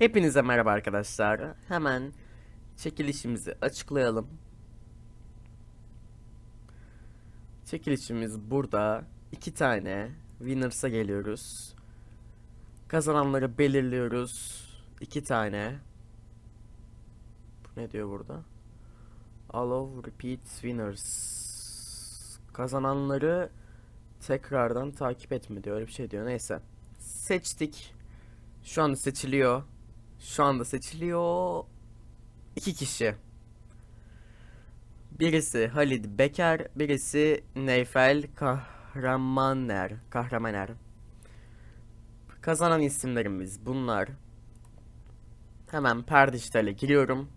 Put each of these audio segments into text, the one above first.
Hepinize merhaba arkadaşlar. Hemen çekilişimizi açıklayalım. Çekilişimiz burada. iki tane Winners'a geliyoruz. Kazananları belirliyoruz. iki tane. Bu ne diyor burada? Allow repeat winners. Kazananları tekrardan takip etme diyor. Öyle bir şey diyor. Neyse. Seçtik. Şu anda seçiliyor. Şu anda seçiliyor. İki kişi. Birisi Halid Beker, birisi Neyfel Kahramaner. Kahramaner. Kazanan isimlerimiz bunlar. Hemen Perdiştel'e giriyorum.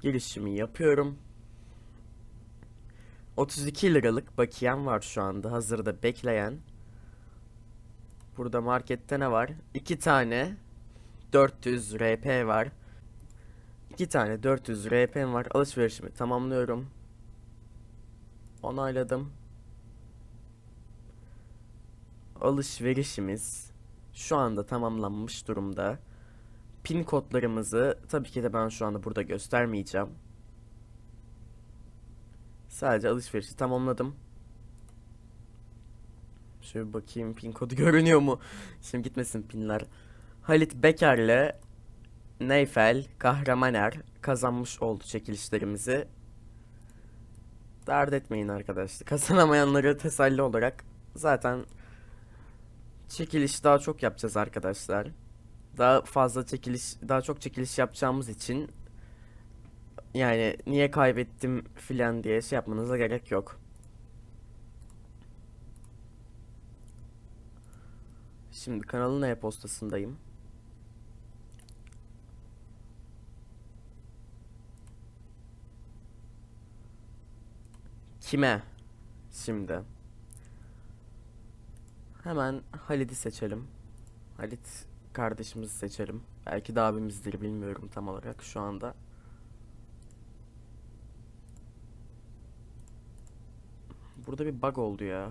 Girişimi yapıyorum. 32 liralık bakiyem var şu anda hazırda bekleyen. Burada markette ne var? 2 tane 400 RP var. 2 tane 400 RP'm var. Alışverişimi tamamlıyorum. Onayladım. Alışverişimiz şu anda tamamlanmış durumda. Pin kodlarımızı tabii ki de ben şu anda burada göstermeyeceğim. Sadece alışverişi tamamladım. Şöyle bakayım pin kodu görünüyor mu? Şimdi gitmesin pinler. Halit Beker'le Neyfel Kahramaner kazanmış oldu çekilişlerimizi. Dert etmeyin arkadaşlar. Kazanamayanları teselli olarak zaten çekiliş daha çok yapacağız arkadaşlar. Daha fazla çekiliş, daha çok çekiliş yapacağımız için yani niye kaybettim filan diye şey yapmanıza gerek yok. Şimdi kanalın e-postasındayım. Kime? Şimdi. Hemen Halid'i seçelim. Halit kardeşimizi seçelim. Belki de abimizdir bilmiyorum tam olarak şu anda. Burada bir bug oldu ya.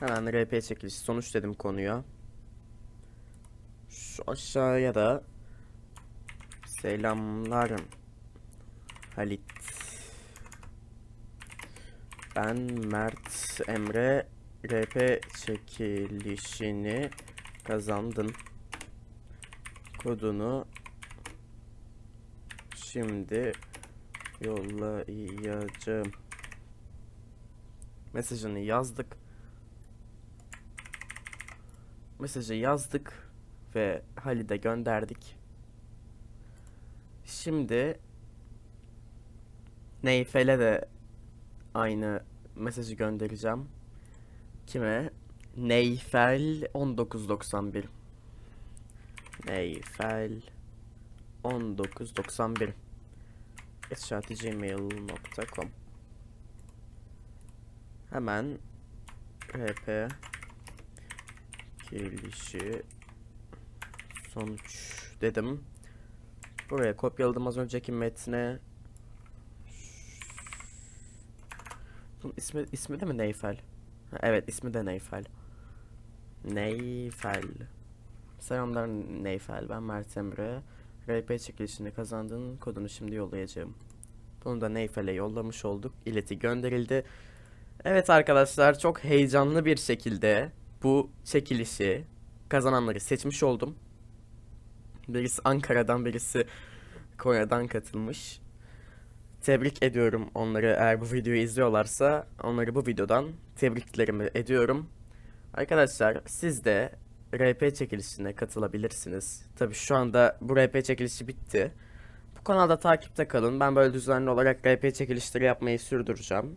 Hemen RP çekilişi sonuç dedim konuya. Şu aşağıya da selamlar Halit. Ben Mert Emre RP çekilişini kazandın. Kodunu şimdi yollayacağım. Mesajını yazdık. Mesajı yazdık ve Halide gönderdik. Şimdi Neyfel'e de aynı mesajı göndereceğim. Kime? Neyfel 1991. Neyfel 1991 gmail.com Hemen rp gelişi sonuç dedim. Buraya kopyaladım az önceki metne. Bunun ismi, ismi de mi Neyfel? Ha, evet ismi de Neyfel. Neyfel. Selamlar Neyfel. Ben Mert Emre. RP çekilişini kazandın. Kodunu şimdi yollayacağım. Bunu da Neyfel'e yollamış olduk. İleti gönderildi. Evet arkadaşlar çok heyecanlı bir şekilde bu çekilişi kazananları seçmiş oldum. Birisi Ankara'dan birisi Konya'dan katılmış. Tebrik ediyorum onları eğer bu videoyu izliyorlarsa onları bu videodan tebriklerimi ediyorum. Arkadaşlar siz de RP çekilişine katılabilirsiniz. Tabi şu anda bu RP çekilişi bitti. Bu kanalda takipte kalın. Ben böyle düzenli olarak RP çekilişleri yapmayı sürdüreceğim.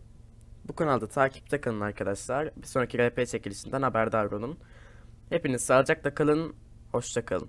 Bu kanalda takipte kalın arkadaşlar. Bir sonraki RP çekilişinden haberdar olun. Hepiniz sağlıcakla kalın. Hoşça kalın.